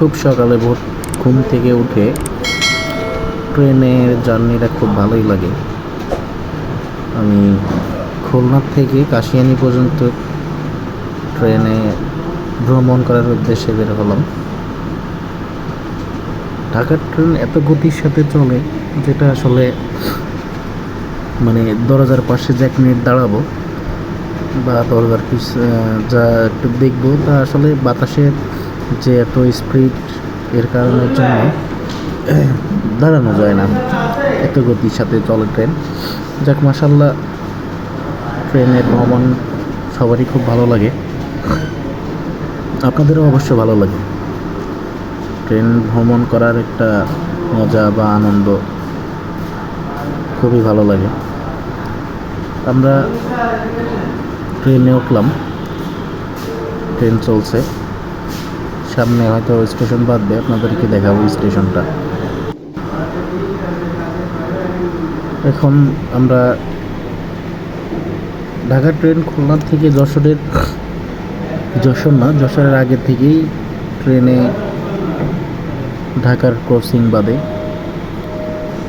খুব সকালে ভোর ঘুম থেকে উঠে ট্রেনের জার্নিটা খুব ভালোই লাগে। আমি খুলনা থেকে কাশিয়ানি পর্যন্ত ট্রেনে ভ্রমণ করার উদ্দেশ্যে বের হলাম। ঢাকার ট্রেন এত গতির সাথে চলে যেটা আসলে মানে দরজার পাশে যে এক মিনিট দাঁড়াবো বা দরজার পিছ যা একটু দেখব তা আসলে বাতাসের যে এত স্পিড এর কারণের জন্য দাঁড়ানো যায় না। এত গতির সাথে চলে ট্রেন যাক মাসাল্লাহ ট্রেনের ভ্রমণ সবারই খুব ভালো লাগে। আপনাদেরও অবশ্য ভালো লাগে। ট্রেন ভ্রমণ করার একটা মজা বা আনন্দ খুবই ভালো লাগে। আমরা ট্রেনে উঠলাম। ট্রেন চলছে। সামনে হয়তো স্টেশন বাদ দিয়ে আপনাদেরকে দেখাবো স্টেশনটা। এখন আমরা ঢাকা ট্রেন খুলনা থেকে যশোরের যশোর না, যশোরের আগে থেকেই ট্রেনে ঢাকার ক্রসিং বাদে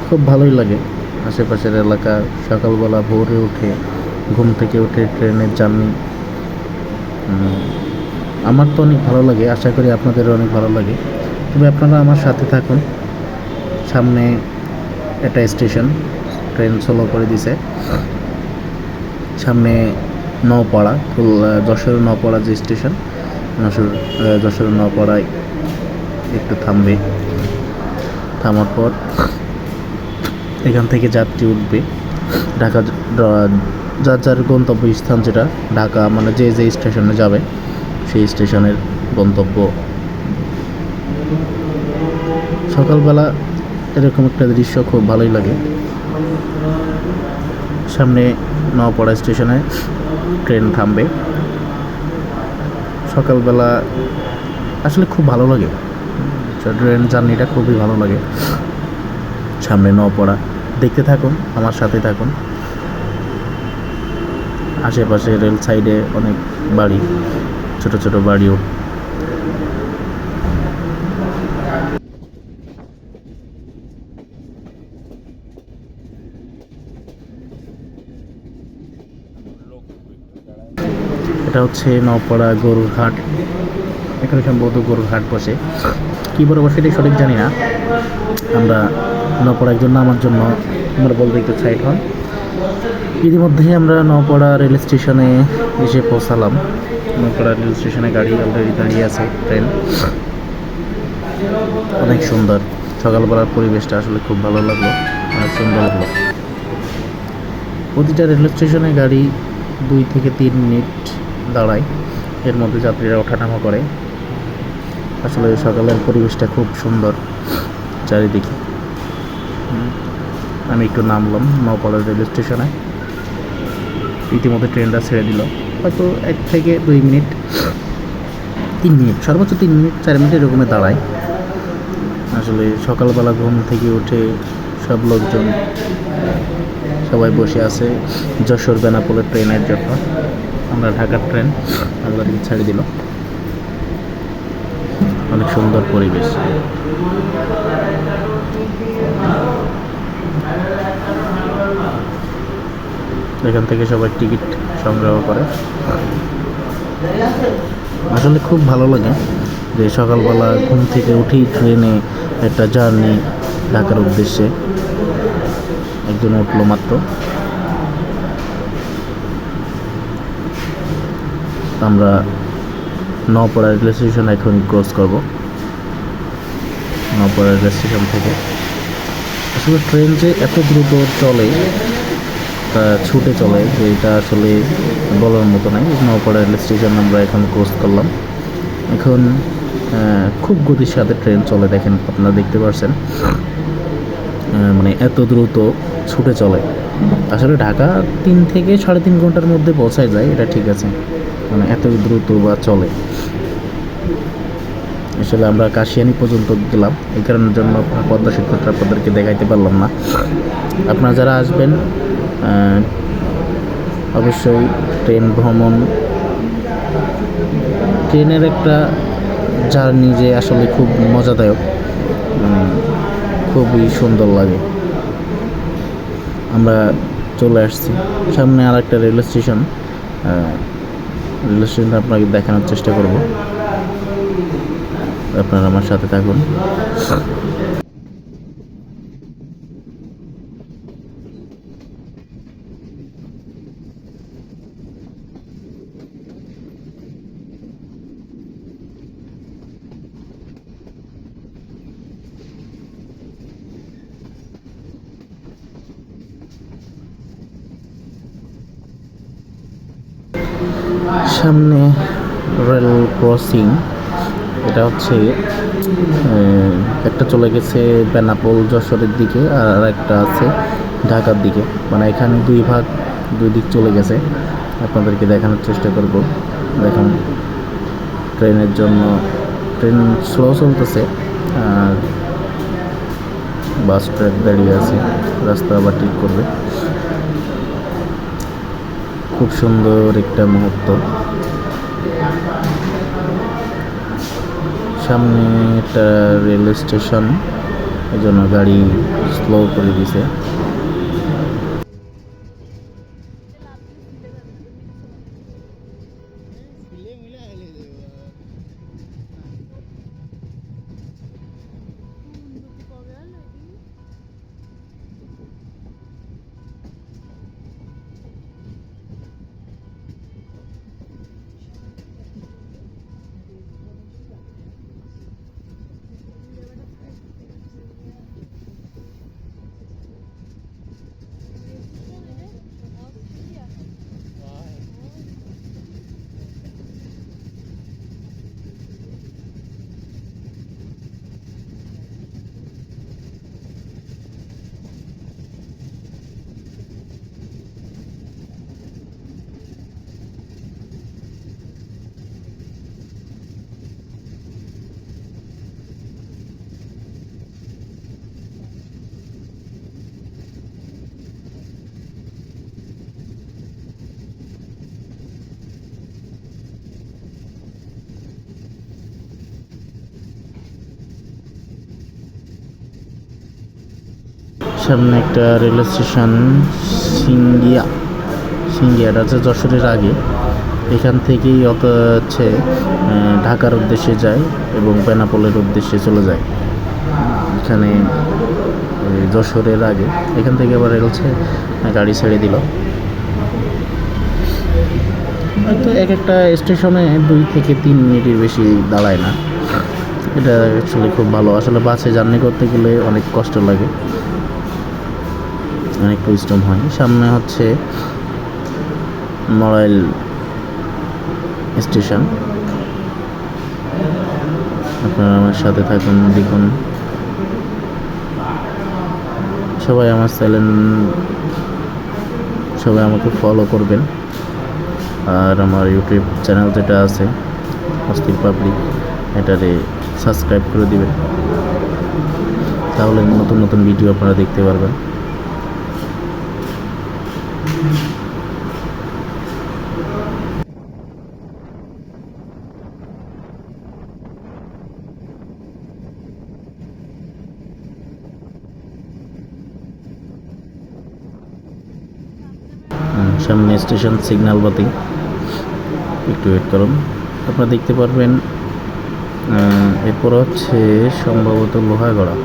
খুব ভালোই লাগে। আশেপাশের এলাকা সকালবেলা ভোরে উঠে, ঘুম থেকে উঠে ট্রেনের জার্নি। আমার তো অনেক ভালো লাগে, আশা করি আপনাদেরও অনেক ভালো লাগে। তবে আপনারা আমার সাথে থাকুন। সামনে একটা স্টেশন, ট্রেন স্লো করে দিছে। সামনে খুলনা, যশোর নওপাড়া যে স্টেশন, যশোর যশোর একটু থামবে। থামার পর এখান থেকে যাত্রী উঠবে। ঢাকা যার যার গন্তব্য স্থান যেটা, ঢাকা মানে যে যে স্টেশনে যাবে সেই স্টেশনের গন্তব্য। সকালবেলা এরকম একটা দৃশ্য খুব ভালোই লাগে। সামনে নওপাড়া স্টেশনে ট্রেন থামবে। সকালবেলা আসলে খুব ভালো লাগে। ট্রেন জার্নিটা খুবই ভালো লাগে। সামনে নওপাড়া, দেখতে থাকুন, আমার সাথে থাকুন। আশেপাশে রেল সাইডে অনেক বাড়ি। ছোট ছোট বাড়িও। এটা হচ্ছে নওপাড়া গরুর হাট। এখানে সম্ভবত গরুর হাট বসে। কী বড় বসে সঠিক জানি না। আমরা নওপাড়া একজন নামার জন্য আমরা বলতে একটু সাইড হন। ইতিমধ্যে আমরা নওপাড়া রেল স্টেশনে এসে পৌঁছালাম। নওপাড়া রেল স্টেশনে গাড়ি অলরেডি দাঁড়িয়ে আছে ট্রেন অনেক সুন্দর। সকালবেলার পরিবেশটা আসলে খুব ভালো লাগল, আর সুন্দর লাগল। প্রতিটা রেল স্টেশনে গাড়ি দুই থেকে তিন মিনিট দাঁড়ায়। এর মধ্যে যাত্রীরা ওঠানামা করে। আসলে সকালের পরিবেশটা খুব সুন্দর, চারিদিকে। আমি একটু নামলাম নওপাড়া রেল স্টেশনে। ইতিমধ্যে ট্রেনটা ছেড়ে দিল। হয়তো এক থেকে দুই মিনিট, তিন মিনিট, সর্বোচ্চ তিন মিনিট, চার মিনিট এরকমে দাঁড়ায়। আসলে সকালবেলা ঘুম থেকে উঠে সব লোকজন সবাই বসে আছে যশোর বেনাপোলের ট্রেনের জন্য। আমরা ঢাকার ট্রেন আমাদেরকে ছেড়ে দিল। অনেক সুন্দর পরিবেশ। এখান থেকে সবাই টিকিট সংগ্রহ করে। আসলে খুব ভালো লাগে যে সকালবেলা ঘুম থেকে উঠেই ট্রেনে একটা জার্নি ঢাকার উদ্দেশ্যে। একজন উঠল মাত্র। আমরা নওপাড়া রেল স্টেশন এখন ক্রস করব। নওপাড়া রেল স্টেশন থেকে। আসলে ট্রেন যে এত দ্রুত চলে ছুটে চলে যে এটা আসলে বলার মতো নাই। নওপাড়া রেল স্টেশন আমরা এখন ক্রস করলাম। এখন খুব গতির সাথে ট্রেন চলে, দেখেন আপনারা দেখতে পাচ্ছেন মানে এত দ্রুত ছুটে চলে। আসলে ঢাকা তিন থেকে সাড়ে তিন ঘণ্টার মধ্যে পৌঁছায় যায়, এটা ঠিক আছে। মানে এত দ্রুত বা চলে। আসলে আমরা কাশিয়ানি পর্যন্ত গেলাম। এই কারণের জন্য পদ্মা সেতুটা আপনাদেরকে দেখাইতে পারলাম না। আপনারা যারা আসবেন অবশ্যই ট্রেন ভ্রমণ। ট্রেনের একটা জার্নি যে আসলে খুব মজাদায়ক খুবই সুন্দর লাগে। আমরা চলে আসছি। সামনে আর একটা রেল স্টেশন রেল স্টেশনটা আপনাকে দেখানোর চেষ্টা করব। আপনারা আমার সাথে থাকুন। সামনে রেল ক্রসিং। এটা হচ্ছে একটা চলে গেছে বেনাপোল যশোরের দিকে আর একটা আছে ঢাকার দিকে। মানে এখানে দুই ভাগ, দুই দিক চলে গেছে। আপনাদেরকে দেখানোর চেষ্টা করব। দেখুন, ট্রেনের জন্য, ট্রেন স্লো চলতেছে আর বাস ট্র্যাক দাঁড়িয়ে আছে। রাস্তা আবার ঠিক করবে। খুব সুন্দর একটা মুহূর্ত। সামনে একটা রেলওয়ে স্টেশন এই জন্য গাড়ি স্লো করে দিছে। সামনে একটা রেল স্টেশন, সিঙ্গিয়া, সিঙ্গিয়াটা হচ্ছে যশোরের আগে। এখান থেকেই অত হচ্ছে ঢাকার উদ্দেশ্যে যায় এবং বেনাপোলের উদ্দেশ্যে চলে যায়। এখানে যশোরের আগে। এখান থেকে আবার রেল গাড়ি ছেড়ে দিল। হয়তো এক একটা স্টেশনে দুই থেকে তিন মিনিটের বেশি দাঁড়ায় না। এটা অ্যাকচুয়ালি খুব ভালো। আসলে বাসে জার্নি করতে গেলে অনেক কষ্ট লাগে। অনেক পরিশ্রম হয়। সামনে হচ্ছে মরাইল স্টেশন আপনারা আমার সাথে থাকুন, দেখুন। সবাই আমার চ্যানেল, সবাই আমাকে ফলো করবেন। আর আমার ইউটিউব চ্যানেল যেটা আছে, অস্থির পাবলিক এটারে সাবস্ক্রাইব করে দিবেন। তাহলে নতুন নতুন ভিডিও আপনারা দেখতে পারবেন। সামনে স্টেশন সিগন্যাল বাতি। একটু ওয়েট করুন। আপনারা দেখতে পারবেন এরপর হচ্ছে সম্ভবত লোহাগড়া।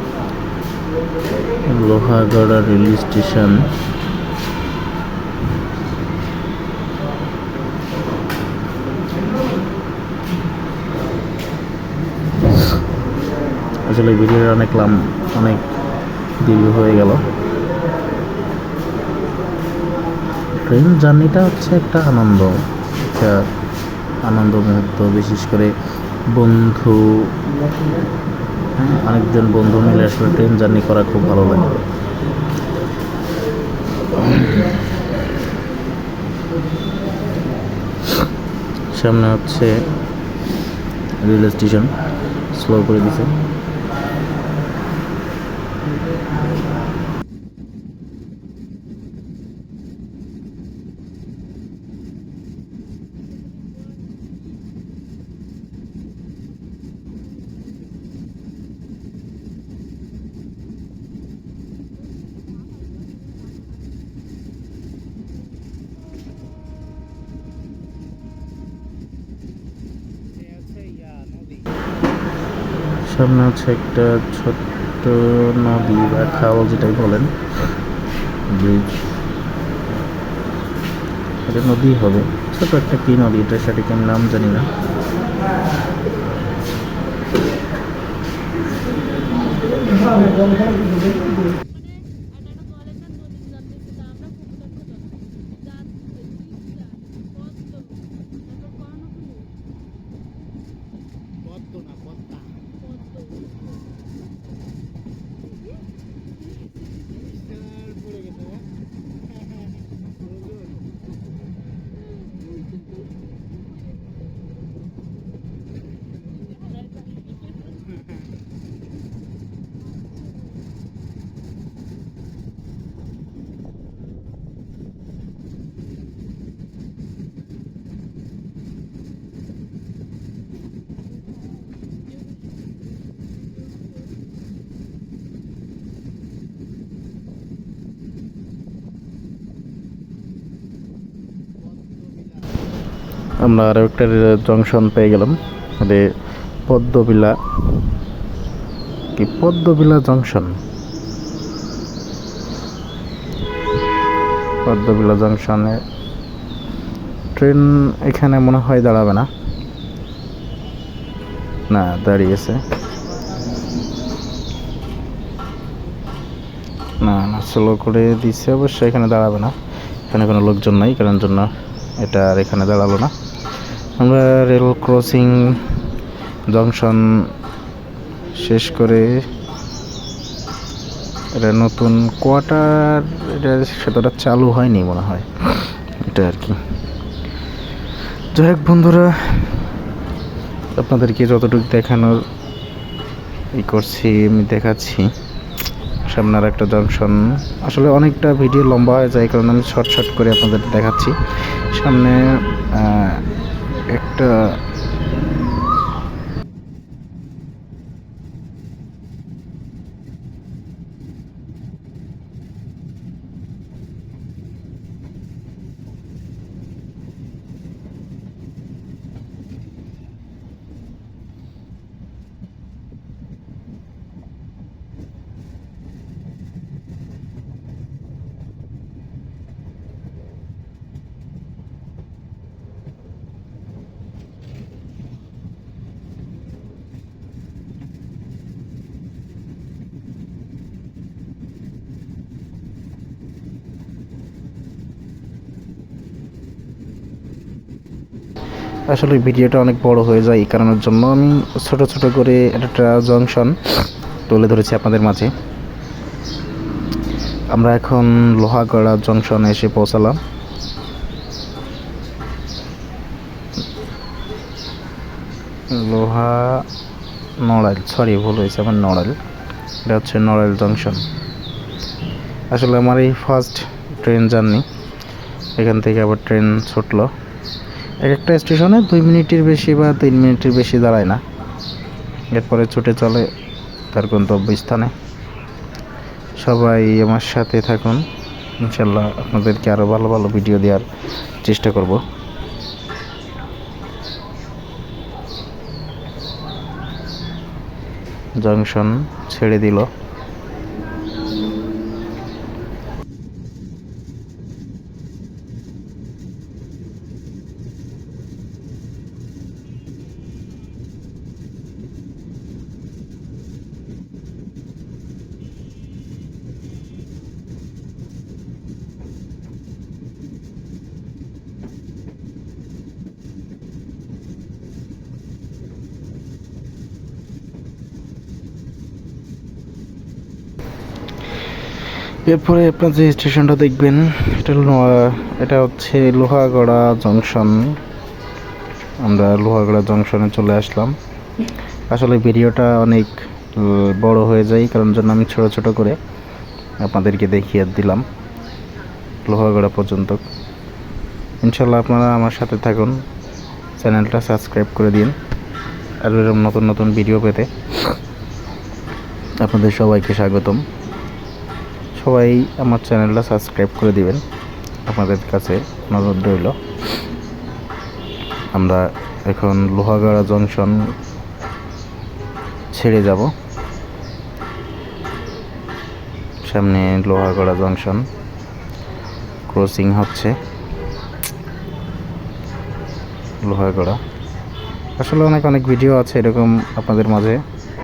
Lohagara rail station. আসলে ভিডিওটা অনেক লাম, অনেক দীর্ঘ হয়ে গেল। ট্রেন জার্নিটা হচ্ছে একটা আনন্দ একটা আনন্দ মুহূর্ত বিশেষ করে বন্ধু হ্যাঁ, অনেকজন বন্ধু মিলে আসলে ট্রেন জার্নি করা খুব ভালো লাগে। সামনে হচ্ছে রেল স্টেশন স্লো করে দিছে। সামনে আছে একটা ছোট্ট নদী বা খাল, যেটাই বলেন। ব্রিজ এটা নদী হবে। ছোট একটা কি নদী এটা সেটাকে আমি নাম জানি না। আমরা আরও একটা জংশন পেয়ে গেলাম মানে পদ্মবিলা। কি পদ্মবিলা জংশন? পদ্মবিলা জংশনে ট্রেন এখানে মনে হয় দাঁড়াবে না। না, দাঁড়িয়েছে। না না স্লো করে দিচ্ছে, অবশ্যই এখানে দাঁড়াবে না। এখানে কোনো লোকজন নাই, কারণ জন্য এটা আর এখানে দাঁড়াল না। আমরা রেল ক্রসিং জংশন শেষ করে এটা নতুন কোয়ার্টার এটা সেতটা চালু হয়নি মনে হয়। এটা আর কি। যাই হোক বন্ধুরা, আপনাদেরকে যতটুকু দেখানোর ই করছি, আমি দেখাচ্ছি। সামনে একটা জংশন আসলে অনেকটা ভিডিও লম্বা হয়ে যায় কারণ আমি শর্ট শর্ট করে আপনাদের দেখাচ্ছি। সামনে একটা আসলে ভিডিওটা অনেক বড় হয়ে যায় এই কারণের জন্য আমি ছোট ছোট করে একটা জংশন তুলে ধরেছি আপনাদের মাঝে। আমরা এখন লোহাগড়া জংশনে এসে পৌঁছালাম। লোহা নড়াইল, সরি, ভুল হয়েছে আমার নড়াইল। এটা হচ্ছে নড়াইল জংশন। আসলে আমার এই ফার্স্ট ট্রেন জার্নি এখান থেকে আবার ট্রেন ছুটলো। এক একটা স্টেশনে দুই মিনিটের বেশি বা তিন মিনিটের বেশি দাঁড়ায় না। এরপরে ছুটে চলে তার গন্তব্য স্থানে সবাই আমার সাথে থাকুন। ইনশাল্লাহ আপনাদেরকে আরও ভালো ভালো ভিডিও দেওয়ার চেষ্টা করব। জংশন ছেড়ে দিল। এরপরে আপনার যে স্টেশনটা দেখবেন, এটা এটা হচ্ছে লোহাগড়া জংশন। আমরা লোহাগড়া জংশনে চলে আসলাম। আসলে ভিডিওটা অনেক বড় হয়ে যায়, কারণ জন্য আমি ছোট ছোট করে আপনাদেরকে দেখিয়ে দিলাম, লোহাগড়া পর্যন্ত। ইনশাল্লাহ আপনারা আমার সাথে থাকুন, চ্যানেলটা সাবস্ক্রাইব করে দিন, আর এরকম নতুন নতুন ভিডিও পেতে আপনাদের সবাইকে স্বাগতম। সবাই আমার চ্যানেলটা সাবস্ক্রাইব করে দিবেন। আপনাদের কাছে নজর রইল। আমরা এখন লোহাগাড়া জংশন ছেড়ে যাব। সামনে লোহাগড়া জংশন ক্রসিং হচ্ছে। লোহাগড়া। আসলে অনেক অনেক ভিডিও আছে এরকম আপনাদের মাঝে।